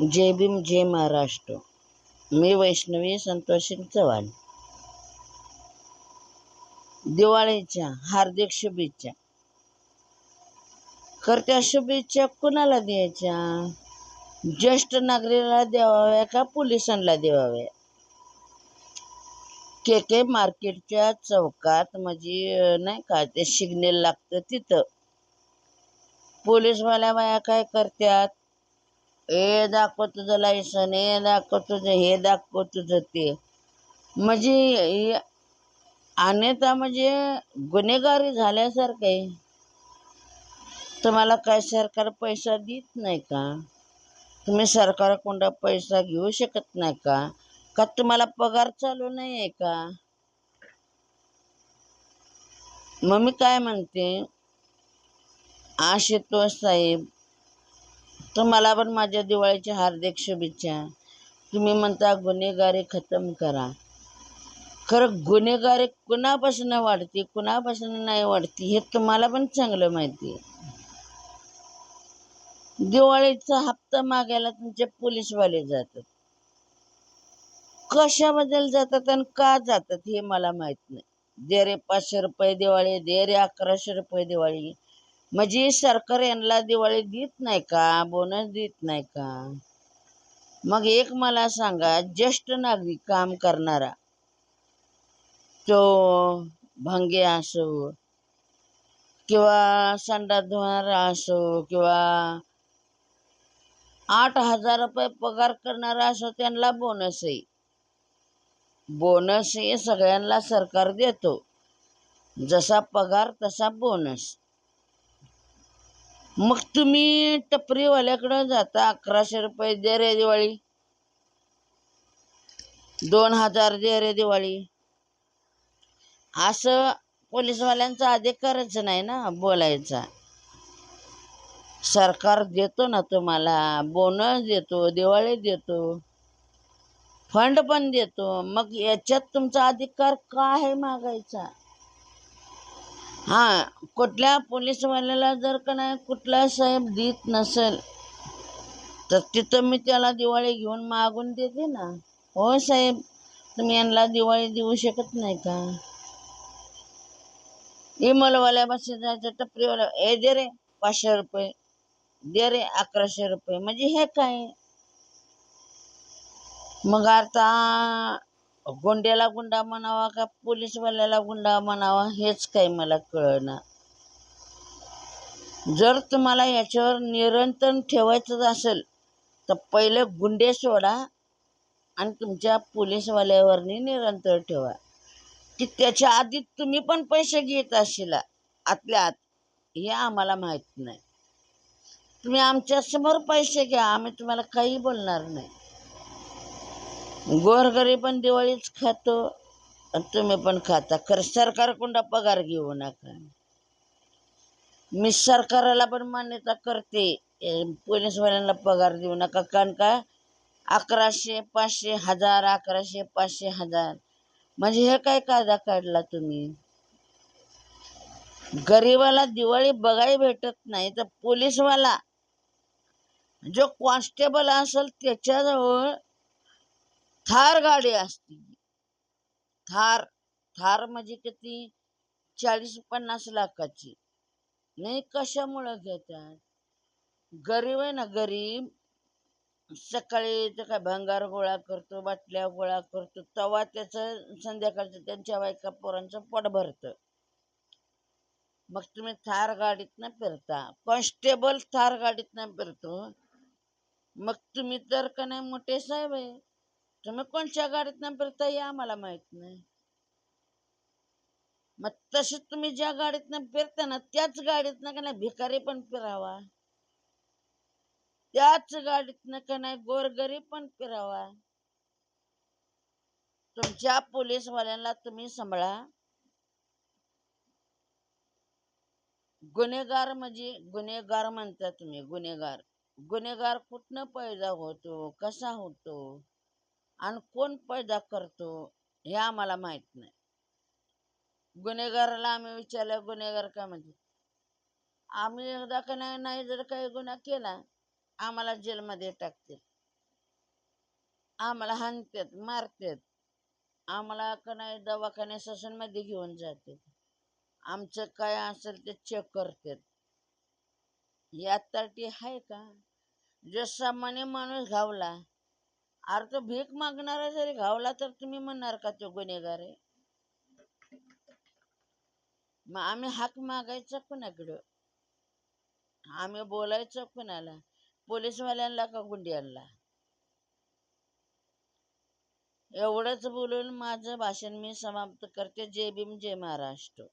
जय भीम जय महाराष्ट्र. मी वैष्णवी संतोष चव्हाण. दिवाळीच्या हार्दिक शुभेच्छा. करत्या शुभेच्छा कुणाला द्यायच्या? ज्येष्ठ नागरिकाला द्याव्या का पोलिसांना द्यावाव्या के के मार्केटच्या चौकात म्हणजे नाही का ते सिग्नल लागतं तिथं. पोलीसवाल्या बाया काय करतात हे दाखव तुझं लायसन हे दाखव तुझं हे दाखव तुझं ते. म्हणजे हे- अन्यथा म्हणजे गुन्हेगारी झाल्यासारखं आहे. तुम्हाला काय सरकार पैसा देत नाही का? तुम्ही सरकारकडं पैसा घेऊ शकत नाही का? का तुम्हाला पगार चालू नाही आहे का? मग मी काय म्हणते? आशुतोष साहेब तर मला पण माझ्या दिवाळीच्या हार्दिक शुभेच्छा. तुम्ही म्हणता गुन्हेगारी खतम करा. खरं गुन्हेगारी कुणापासून वाढते कुणापासून नाही वाढते हे तुम्हाला पण चांगलं माहिती आहे. दिवाळीचा हप्ता मागायला तुमचे पोलीसवाले जातात. कशाबद्दल जातात आणि का जातात हे मला माहीत नाही. दे रे पाचशे रुपये दिवाळी दे रे अकराशे रुपये दिवाळी म्हणजे सरकार यांना दिवाळी देत नाही का? बोनस देत नाही का? मग एक मला सांगा ज्येष्ठ नागरिक काम करणारा तो भंगे असो किंवा संडास धुणारा असो किंवा आठ हजार रुपये पगार करणारा असो त्यांना बोनस आहे. बोनस हे सगळ्यांना सरकार देतो. जसा पगार तसा बोनस. मग तुम्ही टपरीवाल्याकडं जाता अकराशे रुपये दे रे दिवाळी. दोन हजार दे रे दिवाळी. असं पोलीसवाल्यांचा अधिकारच नाही ना बोलायचा. सरकार देतो ना तुम्हाला बोनस देतो दिवाळी देतो फंड पण देतो. मग याच्यात तुमचा अधिकार का आहे मागायचा? हा कुठल्या पोलीसवाल्याला जर का नाही कुठला साहेब देत नसेल तर तिथं मी त्याला दिवाळी घेऊन मागून देते ना. हो साहेब तुम्ही यांना दिवाळी देऊ शकत नाही का? इमलवाल्या बस जायचं टपरीवाल्या ए दे रे पाचशे रुपये दे रे अकराशे रुपये म्हणजे हे काय? मग आता गुंड्याला गुंडा म्हणावा का पोलीसवाल्याला गुंडा म्हणावा हेच काही मला कळना. जर तुम्हाला याच्यावर निरंतर ठेवायचंच असेल तर पहिले गुंडे सोडा आणि तुमच्या पोलीसवाल्यावरनी निरंतर ठेवा. की त्याच्या आधी तुम्ही पण पैसे घेत असशील. आतल्या आत. हे आम्हाला माहीत नाही. तुम्ही आमच्यासमोर पैसे घ्या आम्ही तुम्हाला काही बोलणार नाही. गोरगरी पण दिवाळीच खातो आणि तुम्ही पण खाता. खरं सरकारकुंडा पगार घेऊ नका. मी सरकाराला पण मान्यता करते. पोलीसवाल्यांना पगार देऊ नका. कारण का? अकराशे पाचशे हजार अकराशे पाचशे हजार. म्हणजे हे काय कायदा काढला तुम्ही? गरीबाला दिवाळी बघाय भेटत नाही तर पोलीसवाला. जो कॉन्स्टेबल असेल त्याच्याजवळ थार गाडी असते. थार थार म्हणजे किती? चाळीस पन्नास लाखाची. नाही कशामुळं घेतात? गरीब आहे ना गरीब. सकाळी ते काय भंगार गोळा करतो बाटल्या गोळा करतो तवा त्याचं संध्याकाळचं त्यांच्या बायका पोरांचं पोट भरतं. मग तुम्ही थार गाडीतनं फिरता कॉन्स्टेबल थार गाडीतनं फिरतो मग तुम्ही तर का नाही मोठे साहेब आहे? तुम्ही कोणत्या गाडीतनं फिरता हे आम्हाला माहीत नाही. मग तसेच तुम्ही ज्या गाडीतनं फिरता ना त्याच गाडीतनं का नाही भिकारी पण फिरावा. त्याच गाडीतनं का नाही गोरगरीब पण फिरावा. तुमच्या पोलीसवाल्यांना तुम्ही सांभाळा. गुन्हेगार म्हणजे गुन्हेगार म्हणता तुम्ही गुन्हेगार. गुन्हेगार कुठनं पैदा होतो कसा होतो? आणि कोण पैदा करतो हे आम्हाला माहीत नाही. गुन्हेगाराला आम्ही विचारलं गुन्हेगार काय म्हणजे आम्ही एकदा का नाही नाही जर काही गुन्हा केला आम्हाला जेलमध्ये टाकतील. आम्हाला हाणतात मारतात. आम्हाला का नाही दवाखान्या ससूनमध्ये घेऊन जातात. आमचं काय असेल ते चेक करतात. यात तटी आहे का? जो सामान्य माणूस घावला अरे तो भीक मागणारा जरी घावला तर तुम्ही म्हणणार का तो गुन्हेगार आहे? मग आम्ही हाक मागायचा कुणाकडं? आम्ही बोलायचं कुणाला? पोलीसवाल्यांना का गुंडियांना? एवढंच बोलून माझं भाषण मी समाप्त करते. जय भीम जय महाराष्ट्र.